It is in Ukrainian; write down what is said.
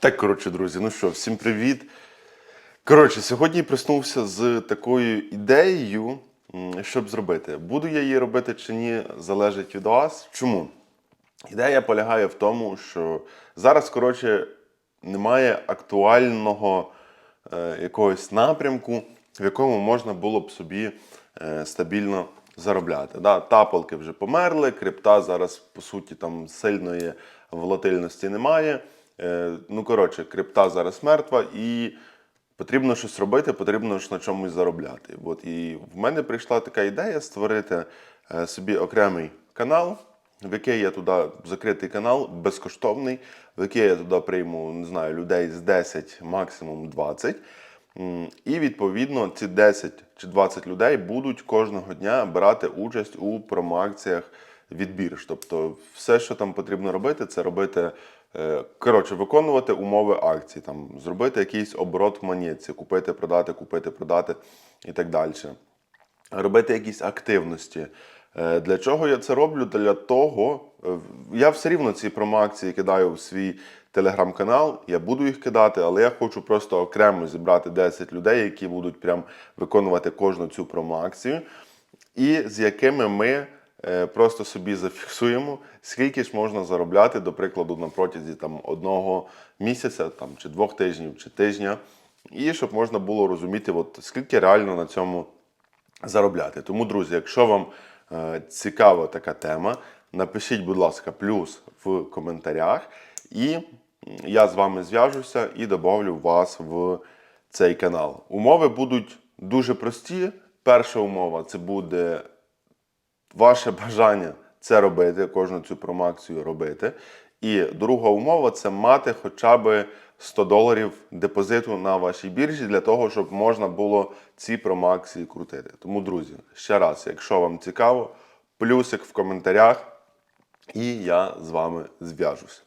Так, коротше, друзі, ну що, всім привіт. Коротше, сьогодні проснувся з такою ідеєю, щоб зробити. Буду я її робити чи ні, залежить від вас. Чому? Ідея полягає в тому, що зараз, коротше, немає актуального е, якогось напрямку, в якому можна було б собі е, стабільно заробляти. Да, тапалки вже померли, крипта зараз, по суті, там сильної волатильності немає. Е, ну, коротше, крипта зараз мертва і потрібно щось робити, потрібно ж на чомусь заробляти. От і в мене прийшла така ідея створити е, собі окремий канал, в який я туди закритий канал, безкоштовний, в який я туди прийму, не знаю, людей з 10, максимум 20. І відповідно ці 10 чи 20 людей будуть кожного дня брати участь у промоакціях від бірж. Тобто, все, що там потрібно робити, це робити. Е, Коротше, виконувати умови акції, там, зробити якийсь оборот в монетці, купити, продати, купити, продати і так далі робити якісь активності. Е, Для чого я це роблю? Для того, е, я все рівно ці промоакції кидаю в свій телеграм-канал, я буду їх кидати, але я хочу просто окремо зібрати 10 людей, які будуть прям виконувати кожну цю промоакцію, і з якими ми просто собі зафіксуємо, скільки ж можна заробляти, до прикладу, на протязі там, одного місяця там, чи двох тижнів, чи тижня, і щоб можна було розуміти, от, скільки реально на цьому заробляти. Тому, друзі, якщо вам е, цікава така тема, напишіть, будь ласка, плюс в коментарях, і я з вами зв'яжуся і добавлю вас в цей канал. Умови будуть дуже прості. Перша умова це буде ваше бажання це робити, кожну цю промакцію робити. І друга умова це мати хоча б 100 доларів депозиту на вашій біржі для того, щоб можна було ці промакції крутити. Тому, друзі, ще раз, якщо вам цікаво, плюсик в коментарях, і я з вами зв'яжусь.